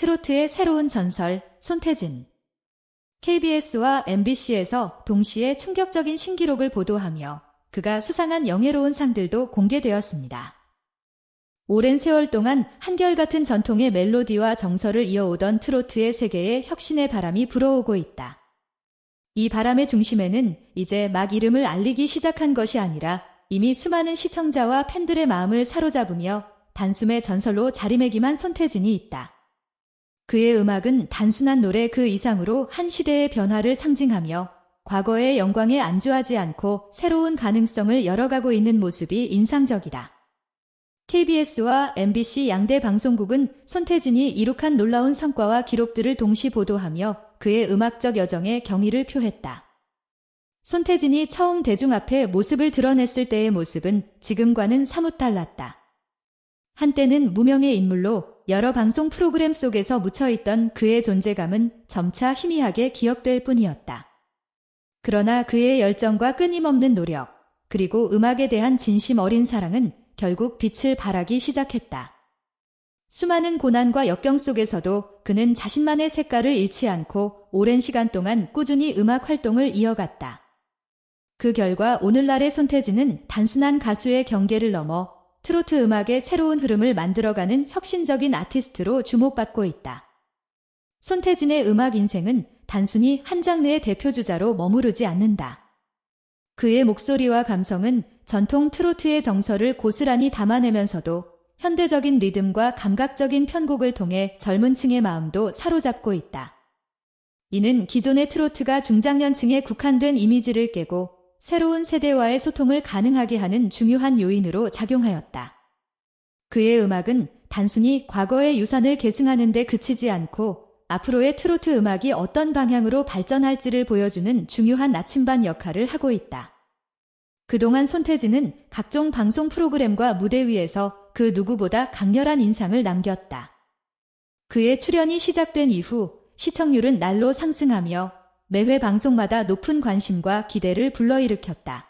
트로트의 새로운 전설, 손태진. KBS와 MBC에서 동시에 충격적인 신기록을 보도하며 그가 수상한 영예로운 상들도 공개되었습니다. 오랜 세월 동안 한결같은 전통의 멜로디와 정서를 이어오던 트로트의 세계에 혁신의 바람이 불어오고 있다. 이 바람의 중심에는 이제 막 이름을 알리기 시작한 것이 아니라 이미 수많은 시청자와 팬들의 마음을 사로잡으며 단숨에 전설로 자리매김한 손태진이 있다. 그의 음악은 단순한 노래 그 이상으로 한 시대의 변화를 상징하며 과거의 영광에 안주하지 않고 새로운 가능성을 열어가고 있는 모습이 인상적이다. KBS와 MBC 양대 방송국은 손태진이 이룩한 놀라운 성과와 기록들을 동시 보도하며 그의 음악적 여정에 경의를 표했다. 손태진이 처음 대중 앞에 모습을 드러냈을 때의 모습은 지금과는 사뭇 달랐다. 한때는 무명의 인물로 여러 방송 프로그램 속에서 묻혀있던 그의 존재감은 점차 희미하게 기억될 뿐이었다. 그러나 그의 열정과 끊임없는 노력, 그리고 음악에 대한 진심 어린 사랑은 결국 빛을 발하기 시작했다. 수많은 고난과 역경 속에서도 그는 자신만의 색깔을 잃지 않고 오랜 시간 동안 꾸준히 음악 활동을 이어갔다. 그 결과 오늘날의 손태진은 단순한 가수의 경계를 넘어 트로트 음악의 새로운 흐름을 만들어가는 혁신적인 아티스트로 주목받고 있다. 손태진의 음악 인생은 단순히 한 장르의 대표주자로 머무르지 않는다. 그의 목소리와 감성은 전통 트로트의 정서를 고스란히 담아내면서도 현대적인 리듬과 감각적인 편곡을 통해 젊은 층의 마음도 사로잡고 있다. 이는 기존의 트로트가 중장년층에 국한된 이미지를 깨고 새로운 세대와의 소통을 가능하게 하는 중요한 요인으로 작용하였다. 그의 음악은 단순히 과거의 유산을 계승하는 데 그치지 않고 앞으로의 트로트 음악이 어떤 방향으로 발전할지를 보여주는 중요한 나침반 역할을 하고 있다. 그동안 손태진은 각종 방송 프로그램과 무대 위에서 그 누구보다 강렬한 인상을 남겼다. 그의 출연이 시작된 이후 시청률은 날로 상승하며 매회 방송마다 높은 관심과 기대를 불러일으켰다.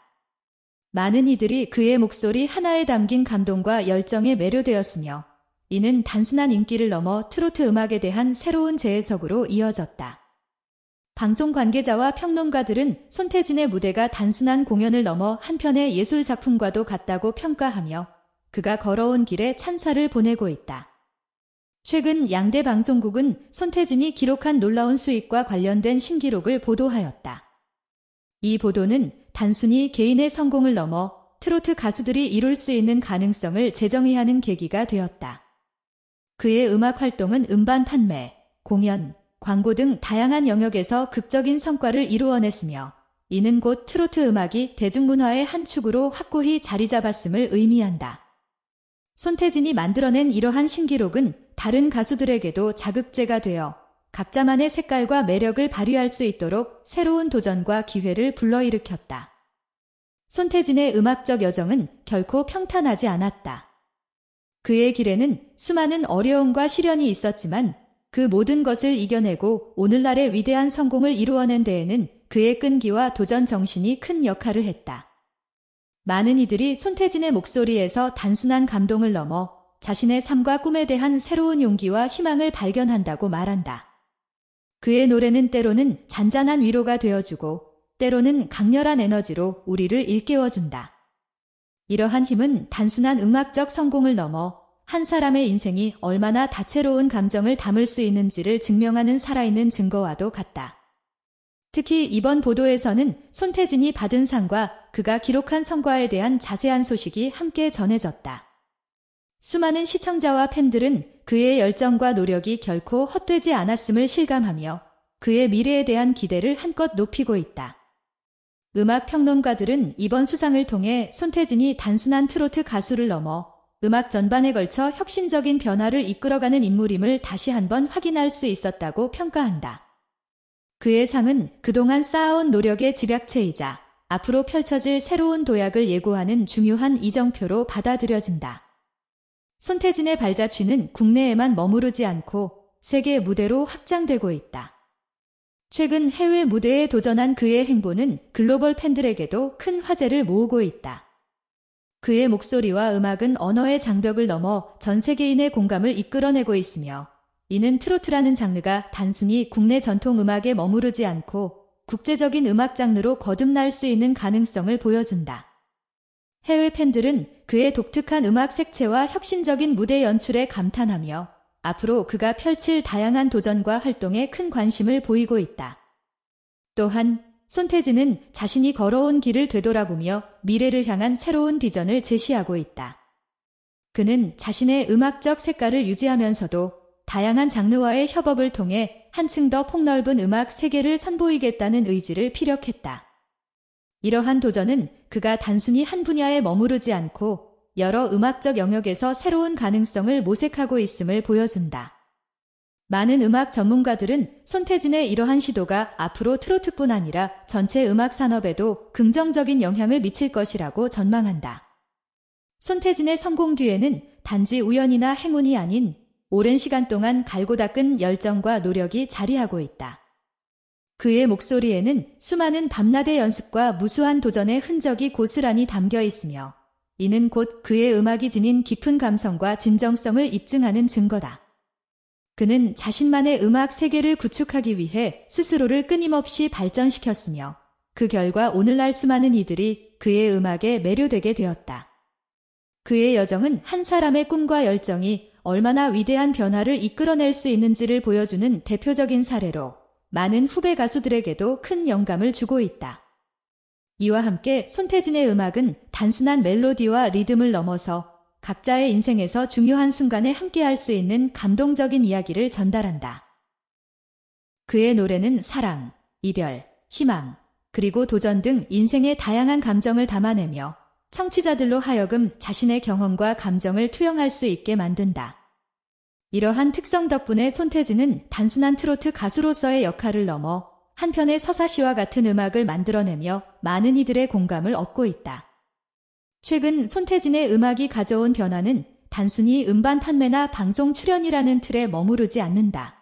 많은 이들이 그의 목소리 하나에 담긴 감동과 열정에 매료되었으며 이는 단순한 인기를 넘어 트로트 음악에 대한 새로운 재해석으로 이어졌다. 방송 관계자와 평론가들은 손태진의 무대가 단순한 공연을 넘어 한편의 예술 작품과도 같다고 평가하며 그가 걸어온 길에 찬사를 보내고 있다. 최근 양대 방송국은 손태진이 기록한 놀라운 수익과 관련된 신기록을 보도하였다. 이 보도는 단순히 개인의 성공을 넘어 트로트 가수들이 이룰 수 있는 가능성을 재정의하는 계기가 되었다. 그의 음악 활동은 음반 판매, 공연, 광고 등 다양한 영역에서 극적인 성과를 이루어냈으며 이는 곧 트로트 음악이 대중문화의 한 축으로 확고히 자리 잡았음을 의미한다. 손태진이 만들어낸 이러한 신기록은 다른 가수들에게도 자극제가 되어 각자만의 색깔과 매력을 발휘할 수 있도록 새로운 도전과 기회를 불러일으켰다. 손태진의 음악적 여정은 결코 평탄하지 않았다. 그의 길에는 수많은 어려움과 시련이 있었지만 그 모든 것을 이겨내고 오늘날의 위대한 성공을 이루어낸 데에는 그의 끈기와 도전 정신이 큰 역할을 했다. 많은 이들이 손태진의 목소리에서 단순한 감동을 넘어 자신의 삶과 꿈에 대한 새로운 용기와 희망을 발견한다고 말한다. 그의 노래는 때로는 잔잔한 위로가 되어주고 때로는 강렬한 에너지로 우리를 일깨워준다. 이러한 힘은 단순한 음악적 성공을 넘어 한 사람의 인생이 얼마나 다채로운 감정을 담을 수 있는지를 증명하는 살아있는 증거와도 같다. 특히 이번 보도에서는 손태진이 받은 상과 그가 기록한 성과에 대한 자세한 소식이 함께 전해졌다. 수많은 시청자와 팬들은 그의 열정과 노력이 결코 헛되지 않았음을 실감하며 그의 미래에 대한 기대를 한껏 높이고 있다. 음악 평론가들은 이번 수상을 통해 손태진이 단순한 트로트 가수를 넘어 음악 전반에 걸쳐 혁신적인 변화를 이끌어가는 인물임을 다시 한번 확인할 수 있었다고 평가한다. 그의 상은 그동안 쌓아온 노력의 집약체이자 앞으로 펼쳐질 새로운 도약을 예고하는 중요한 이정표로 받아들여진다. 손태진의 발자취는 국내에만 머무르지 않고 세계 무대로 확장되고 있다. 최근 해외 무대에 도전한 그의 행보는 글로벌 팬들에게도 큰 화제를 모으고 있다. 그의 목소리와 음악은 언어의 장벽을 넘어 전 세계인의 공감을 이끌어내고 있으며 이는 트로트라는 장르가 단순히 국내 전통 음악에 머무르지 않고 국제적인 음악 장르로 거듭날 수 있는 가능성을 보여준다. 해외 팬들은 그의 독특한 음악 색채와 혁신적인 무대 연출에 감탄하며 앞으로 그가 펼칠 다양한 도전과 활동에 큰 관심을 보이고 있다. 또한 손태진은 자신이 걸어온 길을 되돌아보며 미래를 향한 새로운 비전을 제시하고 있다. 그는 자신의 음악적 색깔을 유지하면서도 다양한 장르와의 협업을 통해 한층 더 폭넓은 음악 세계를 선보이겠다는 의지를 피력했다. 이러한 도전은 그가 단순히 한 분야에 머무르지 않고 여러 음악적 영역에서 새로운 가능성을 모색하고 있음을 보여준다. 많은 음악 전문가들은 손태진의 이러한 시도가 앞으로 트로트뿐 아니라 전체 음악 산업에도 긍정적인 영향을 미칠 것이라고 전망한다. 손태진의 성공 뒤에는 단지 우연이나 행운이 아닌 오랜 시간 동안 갈고 닦은 열정과 노력이 자리하고 있다. 그의 목소리에는 수많은 밤낮의 연습과 무수한 도전의 흔적이 고스란히 담겨 있으며 이는 곧 그의 음악이 지닌 깊은 감성과 진정성을 입증하는 증거다. 그는 자신만의 음악 세계를 구축하기 위해 스스로를 끊임없이 발전시켰으며 그 결과 오늘날 수많은 이들이 그의 음악에 매료되게 되었다. 그의 여정은 한 사람의 꿈과 열정이 얼마나 위대한 변화를 이끌어낼 수 있는지를 보여주는 대표적인 사례로 많은 후배 가수들에게도 큰 영감을 주고 있다. 이와 함께 손태진의 음악은 단순한 멜로디와 리듬을 넘어서 각자의 인생에서 중요한 순간에 함께할 수 있는 감동적인 이야기를 전달한다. 그의 노래는 사랑, 이별, 희망, 그리고 도전 등 인생의 다양한 감정을 담아내며 청취자들로 하여금 자신의 경험과 감정을 투영할 수 있게 만든다. 이러한 특성 덕분에 손태진은 단순한 트로트 가수로서의 역할을 넘어 한편의 서사시와 같은 음악을 만들어내며 많은 이들의 공감을 얻고 있다. 최근 손태진의 음악이 가져온 변화는 단순히 음반 판매나 방송 출연이라는 틀에 머무르지 않는다.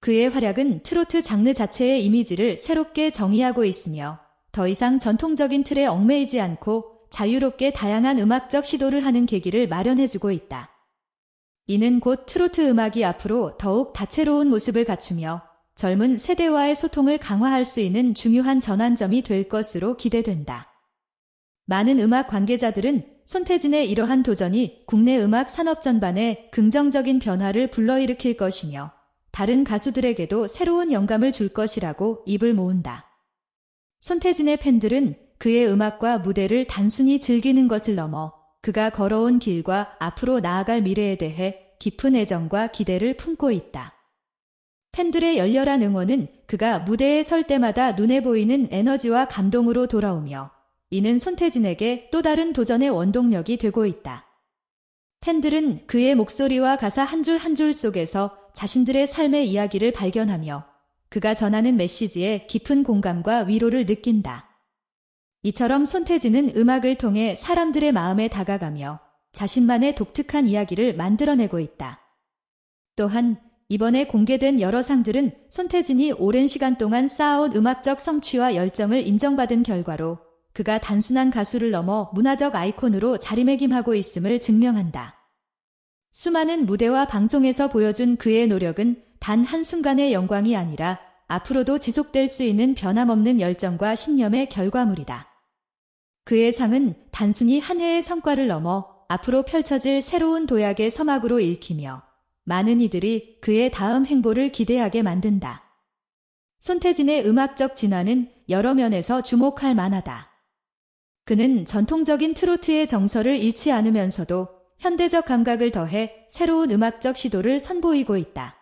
그의 활약은 트로트 장르 자체의 이미지를 새롭게 정의하고 있으며 더 이상 전통적인 틀에 얽매이지 않고 자유롭게 다양한 음악적 시도를 하는 계기를 마련해주고 있다. 이는 곧 트로트 음악이 앞으로 더욱 다채로운 모습을 갖추며 젊은 세대와의 소통을 강화할 수 있는 중요한 전환점이 될 것으로 기대된다. 많은 음악 관계자들은 손태진의 이러한 도전이 국내 음악 산업 전반에 긍정적인 변화를 불러일으킬 것이며 다른 가수들에게도 새로운 영감을 줄 것이라고 입을 모은다. 손태진의 팬들은 그의 음악과 무대를 단순히 즐기는 것을 넘어 그가 걸어온 길과 앞으로 나아갈 미래에 대해 깊은 애정과 기대를 품고 있다. 팬들의 열렬한 응원은 그가 무대에 설 때마다 눈에 보이는 에너지와 감동으로 돌아오며 이는 손태진에게 또 다른 도전의 원동력이 되고 있다. 팬들은 그의 목소리와 가사 한 줄 한줄 속에서 자신들의 삶의 이야기를 발견하며 그가 전하는 메시지에 깊은 공감과 위로를 느낀다. 이처럼 손태진은 음악을 통해 사람들의 마음에 다가가며 자신만의 독특한 이야기를 만들어내고 있다. 또한 이번에 공개된 여러 상들은 손태진이 오랜 시간 동안 쌓아온 음악적 성취와 열정을 인정받은 결과로 그가 단순한 가수를 넘어 문화적 아이콘으로 자리매김하고 있음을 증명한다. 수많은 무대와 방송에서 보여준 그의 노력은 단 한순간의 영광이 아니라 앞으로도 지속될 수 있는 변함없는 열정과 신념의 결과물이다. 그의 상은 단순히 한 해의 성과를 넘어 앞으로 펼쳐질 새로운 도약의 서막으로 읽히며 많은 이들이 그의 다음 행보를 기대하게 만든다. 손태진의 음악적 진화는 여러 면에서 주목할 만하다. 그는 전통적인 트로트의 정서를 잃지 않으면서도 현대적 감각을 더해 새로운 음악적 시도를 선보이고 있다.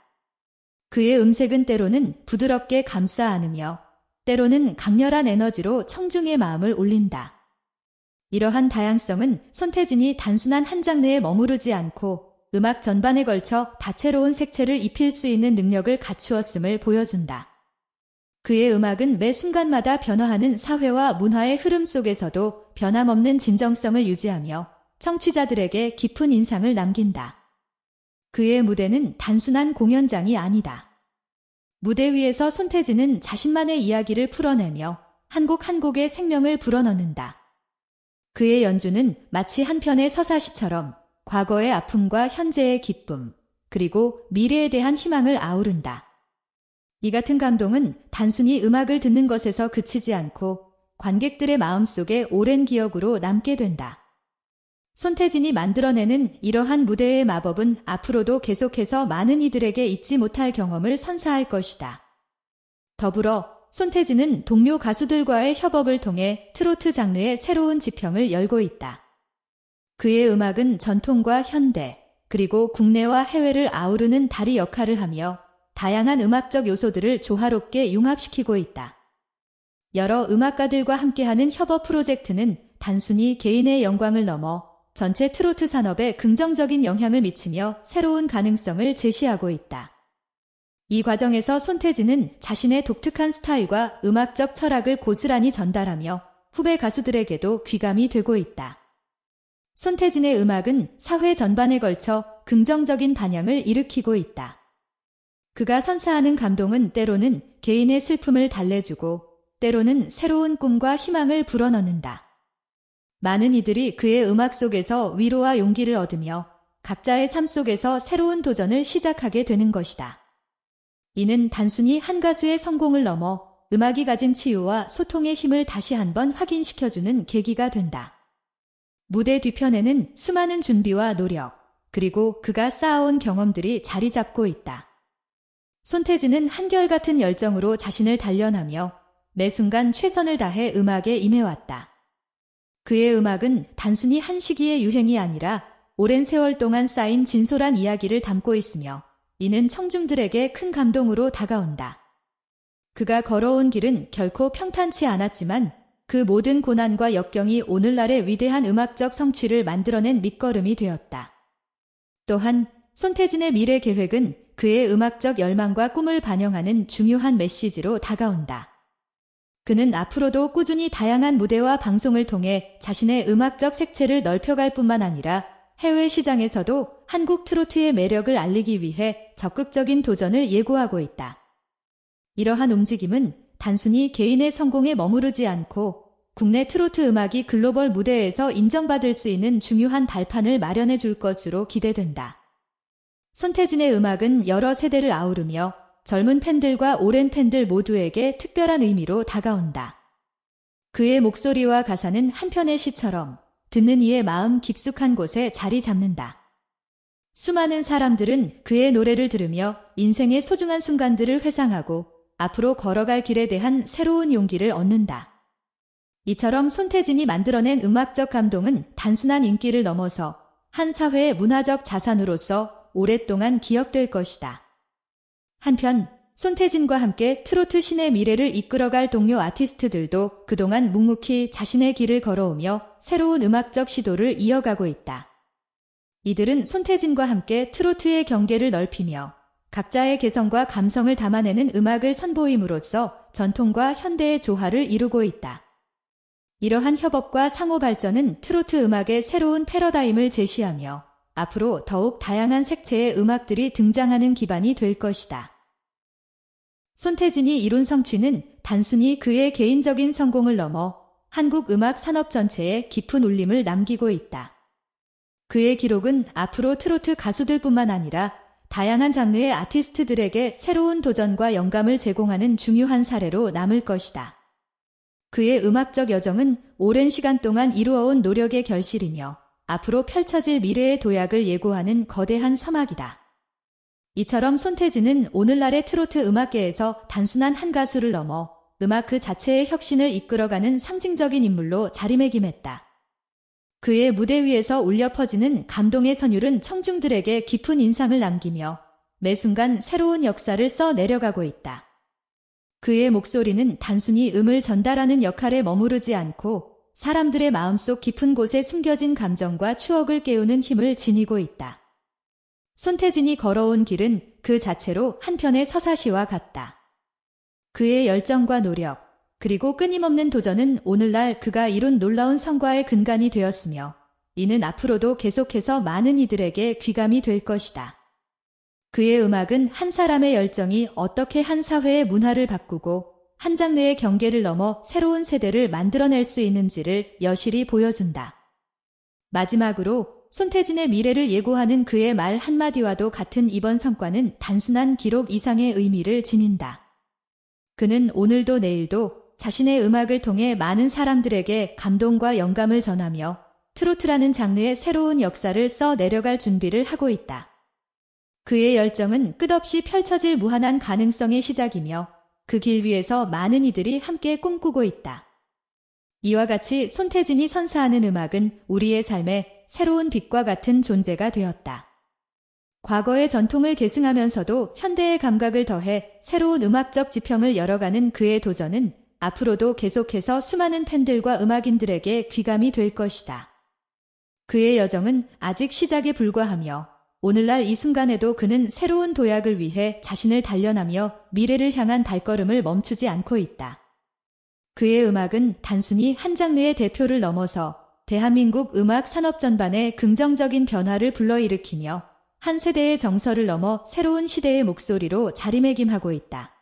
그의 음색은 때로는 부드럽게 감싸 안으며 때로는 강렬한 에너지로 청중의 마음을 울린다. 이러한 다양성은 손태진이 단순한 한 장르에 머무르지 않고 음악 전반에 걸쳐 다채로운 색채를 입힐 수 있는 능력을 갖추었음을 보여준다. 그의 음악은 매 순간마다 변화하는 사회와 문화의 흐름 속에서도 변함없는 진정성을 유지하며 청취자들에게 깊은 인상을 남긴다. 그의 무대는 단순한 공연장이 아니다. 무대 위에서 손태진은 자신만의 이야기를 풀어내며 한 곡 한 곡의 생명을 불어넣는다. 그의 연주는 마치 한 편의 서사시처럼 과거의 아픔과 현재의 기쁨, 그리고 미래에 대한 희망을 아우른다. 이 같은 감동은 단순히 음악을 듣는 것에서 그치지 않고 관객들의 마음속에 오랜 기억으로 남게 된다. 손태진이 만들어내는 이러한 무대의 마법은 앞으로도 계속해서 많은 이들에게 잊지 못할 경험을 선사할 것이다. 더불어 손태진은 동료 가수들과의 협업을 통해 트로트 장르의 새로운 지평을 열고 있다. 그의 음악은 전통과 현대, 그리고 국내와 해외를 아우르는 다리 역할을 하며 다양한 음악적 요소들을 조화롭게 융합시키고 있다. 여러 음악가들과 함께하는 협업 프로젝트는 단순히 개인의 영광을 넘어 전체 트로트 산업에 긍정적인 영향을 미치며 새로운 가능성을 제시하고 있다. 이 과정에서 손태진은 자신의 독특한 스타일과 음악적 철학을 고스란히 전달하며 후배 가수들에게도 귀감이 되고 있다. 손태진의 음악은 사회 전반에 걸쳐 긍정적인 반향을 일으키고 있다. 그가 선사하는 감동은 때로는 개인의 슬픔을 달래주고 때로는 새로운 꿈과 희망을 불어넣는다. 많은 이들이 그의 음악 속에서 위로와 용기를 얻으며 각자의 삶 속에서 새로운 도전을 시작하게 되는 것이다. 이는 단순히 한 가수의 성공을 넘어 음악이 가진 치유와 소통의 힘을 다시 한번 확인시켜주는 계기가 된다. 무대 뒤편에는 수많은 준비와 노력, 그리고 그가 쌓아온 경험들이 자리 잡고 있다. 손태진은 한결같은 열정으로 자신을 단련하며 매 순간 최선을 다해 음악에 임해왔다. 그의 음악은 단순히 한 시기의 유행이 아니라 오랜 세월 동안 쌓인 진솔한 이야기를 담고 있으며 이는 청중들에게 큰 감동으로 다가온다. 그가 걸어온 길은 결코 평탄치 않았지만 그 모든 고난과 역경이 오늘날의 위대한 음악적 성취를 만들어낸 밑거름이 되었다. 또한 손태진의 미래 계획은 그의 음악적 열망과 꿈을 반영하는 중요한 메시지로 다가온다. 그는 앞으로도 꾸준히 다양한 무대와 방송을 통해 자신의 음악적 색채를 넓혀갈 뿐만 아니라 해외 시장에서도 한국 트로트의 매력을 알리기 위해 적극적인 도전을 예고하고 있다. 이러한 움직임은 단순히 개인의 성공에 머무르지 않고 국내 트로트 음악이 글로벌 무대에서 인정받을 수 있는 중요한 발판을 마련해 줄 것으로 기대된다. 손태진의 음악은 여러 세대를 아우르며 젊은 팬들과 오랜 팬들 모두에게 특별한 의미로 다가온다. 그의 목소리와 가사는 한편의 시처럼 듣는 이의 마음 깊숙한 곳에 자리 잡는다. 수많은 사람들은 그의 노래를 들으며 인생의 소중한 순간들을 회상하고 앞으로 걸어갈 길에 대한 새로운 용기를 얻는다. 이처럼 손태진이 만들어낸 음악적 감동은 단순한 인기를 넘어서 한 사회의 문화적 자산으로서 오랫동안 기억될 것이다. 한편 손태진과 함께 트로트 신의 미래를 이끌어갈 동료 아티스트들도 그동안 묵묵히 자신의 길을 걸어오며 새로운 음악적 시도를 이어가고 있다. 이들은 손태진과 함께 트로트의 경계를 넓히며 각자의 개성과 감성을 담아내는 음악을 선보임으로써 전통과 현대의 조화를 이루고 있다. 이러한 협업과 상호 발전은 트로트 음악의 새로운 패러다임을 제시하며 앞으로 더욱 다양한 색채의 음악들이 등장하는 기반이 될 것이다. 손태진이 이룬 성취는 단순히 그의 개인적인 성공을 넘어 한국 음악 산업 전체에 깊은 울림을 남기고 있다. 그의 기록은 앞으로 트로트 가수들뿐만 아니라 다양한 장르의 아티스트들에게 새로운 도전과 영감을 제공하는 중요한 사례로 남을 것이다. 그의 음악적 여정은 오랜 시간 동안 이루어온 노력의 결실이며 앞으로 펼쳐질 미래의 도약을 예고하는 거대한 서막이다. 이처럼 손태진은 오늘날의 트로트 음악계에서 단순한 한 가수를 넘어 음악 그 자체의 혁신을 이끌어가는 상징적인 인물로 자리매김했다. 그의 무대 위에서 울려 퍼지는 감동의 선율은 청중들에게 깊은 인상을 남기며 매 순간 새로운 역사를 써 내려가고 있다. 그의 목소리는 단순히 음을 전달하는 역할에 머무르지 않고 사람들의 마음속 깊은 곳에 숨겨진 감정과 추억을 깨우는 힘을 지니고 있다. 손태진이 걸어온 길은 그 자체로 한편의 서사시와 같다. 그의 열정과 노력, 그리고 끊임없는 도전은 오늘날 그가 이룬 놀라운 성과의 근간이 되었으며 이는 앞으로도 계속해서 많은 이들에게 귀감이 될 것이다. 그의 음악은 한 사람의 열정이 어떻게 한 사회의 문화를 바꾸고 한 장르의 경계를 넘어 새로운 세대를 만들어낼 수 있는지를 여실히 보여준다. 마지막으로 손태진의 미래를 예고하는 그의 말 한마디와도 같은 이번 성과는 단순한 기록 이상의 의미를 지닌다. 그는 오늘도 내일도 자신의 음악을 통해 많은 사람들에게 감동과 영감을 전하며 트로트라는 장르의 새로운 역사를 써 내려갈 준비를 하고 있다. 그의 열정은 끝없이 펼쳐질 무한한 가능성의 시작이며 그 길 위에서 많은 이들이 함께 꿈꾸고 있다. 이와 같이 손태진이 선사하는 음악은 우리의 삶에 새로운 빛과 같은 존재가 되었다. 과거의 전통을 계승하면서도 현대의 감각을 더해 새로운 음악적 지평을 열어가는 그의 도전은 앞으로도 계속해서 수많은 팬들과 음악인들에게 귀감이 될 것이다. 그의 여정은 아직 시작에 불과하며 오늘날 이 순간에도 그는 새로운 도약을 위해 자신을 단련하며 미래를 향한 발걸음을 멈추지 않고 있다. 그의 음악은 단순히 한 장르의 대표를 넘어서 대한민국 음악 산업 전반에 긍정적인 변화를 불러일으키며 한 세대의 정서를 넘어 새로운 시대의 목소리로 자리매김하고 있다.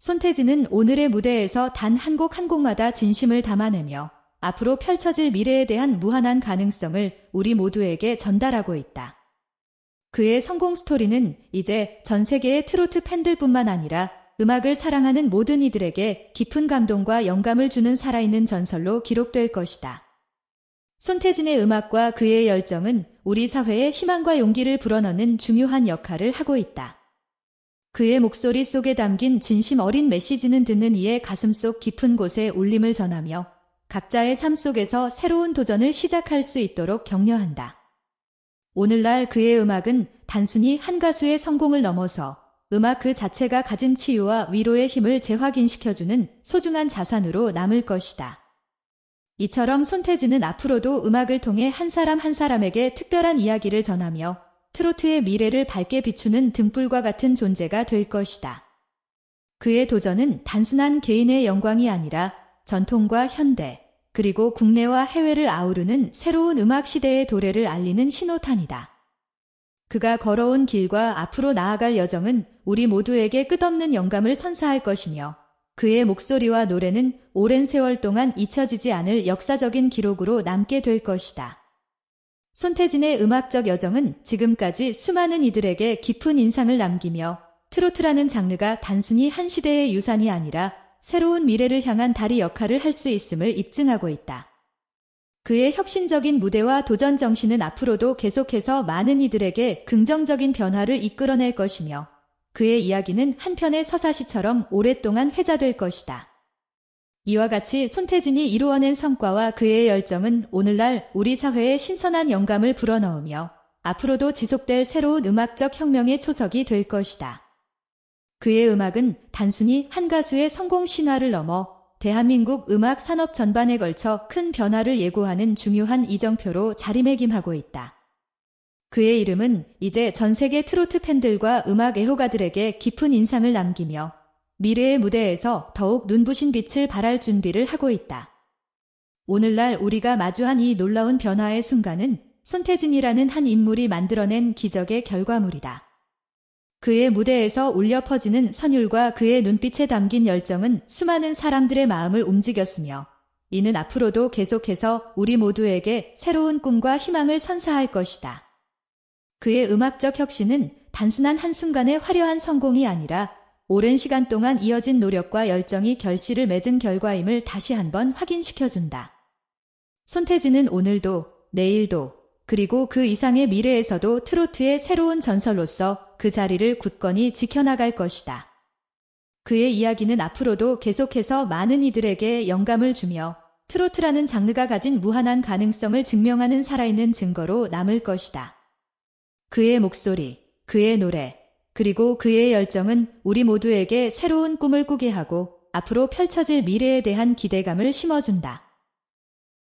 손태진은 오늘의 무대에서 단 한 곡 한 곡마다 진심을 담아내며 앞으로 펼쳐질 미래에 대한 무한한 가능성을 우리 모두에게 전달하고 있다. 그의 성공 스토리는 이제 전 세계의 트로트 팬들뿐만 아니라 음악을 사랑하는 모든 이들에게 깊은 감동과 영감을 주는 살아있는 전설로 기록될 것이다. 손태진의 음악과 그의 열정은 우리 사회에 희망과 용기를 불어넣는 중요한 역할을 하고 있다. 그의 목소리 속에 담긴 진심 어린 메시지는 듣는 이의 가슴 속 깊은 곳에 울림을 전하며 각자의 삶 속에서 새로운 도전을 시작할 수 있도록 격려한다. 오늘날 그의 음악은 단순히 한 가수의 성공을 넘어서 음악 그 자체가 가진 치유와 위로의 힘을 재확인시켜주는 소중한 자산으로 남을 것이다. 이처럼 손태진은 앞으로도 음악을 통해 한 사람 한 사람에게 특별한 이야기를 전하며 트로트의 미래를 밝게 비추는 등불과 같은 존재가 될 것이다. 그의 도전은 단순한 개인의 영광이 아니라 전통과 현대, 그리고 국내와 해외를 아우르는 새로운 음악 시대의 도래를 알리는 신호탄이다. 그가 걸어온 길과 앞으로 나아갈 여정은 우리 모두에게 끝없는 영감을 선사할 것이며 그의 목소리와 노래는 오랜 세월 동안 잊혀지지 않을 역사적인 기록으로 남게 될 것이다. 손태진의 음악적 여정은 지금까지 수많은 이들에게 깊은 인상을 남기며 트로트라는 장르가 단순히 한 시대의 유산이 아니라 새로운 미래를 향한 다리 역할을 할 수 있음을 입증하고 있다. 그의 혁신적인 무대와 도전 정신은 앞으로도 계속해서 많은 이들에게 긍정적인 변화를 이끌어낼 것이며 그의 이야기는 한편의 서사시처럼 오랫동안 회자될 것이다. 이와 같이 손태진이 이루어낸 성과와 그의 열정은 오늘날 우리 사회에 신선한 영감을 불어넣으며 앞으로도 지속될 새로운 음악적 혁명의 초석이 될 것이다. 그의 음악은 단순히 한 가수의 성공 신화를 넘어 대한민국 음악 산업 전반에 걸쳐 큰 변화를 예고하는 중요한 이정표로 자리매김하고 있다. 그의 이름은 이제 전 세계 트로트 팬들과 음악 애호가들에게 깊은 인상을 남기며 미래의 무대에서 더욱 눈부신 빛을 발할 준비를 하고 있다. 오늘날 우리가 마주한 이 놀라운 변화의 순간은 손태진이라는 한 인물이 만들어낸 기적의 결과물이다. 그의 무대에서 울려 퍼지는 선율과 그의 눈빛에 담긴 열정은 수많은 사람들의 마음을 움직였으며 이는 앞으로도 계속해서 우리 모두에게 새로운 꿈과 희망을 선사할 것이다. 그의 음악적 혁신은 단순한 한순간의 화려한 성공이 아니라 오랜 시간 동안 이어진 노력과 열정이 결실을 맺은 결과임을 다시 한번 확인시켜준다. 손태진은 오늘도, 내일도, 그리고 그 이상의 미래에서도 트로트의 새로운 전설로서 그 자리를 굳건히 지켜나갈 것이다. 그의 이야기는 앞으로도 계속해서 많은 이들에게 영감을 주며 트로트라는 장르가 가진 무한한 가능성을 증명하는 살아있는 증거로 남을 것이다. 그의 목소리, 그의 노래, 그리고 그의 열정은 우리 모두에게 새로운 꿈을 꾸게 하고 앞으로 펼쳐질 미래에 대한 기대감을 심어준다.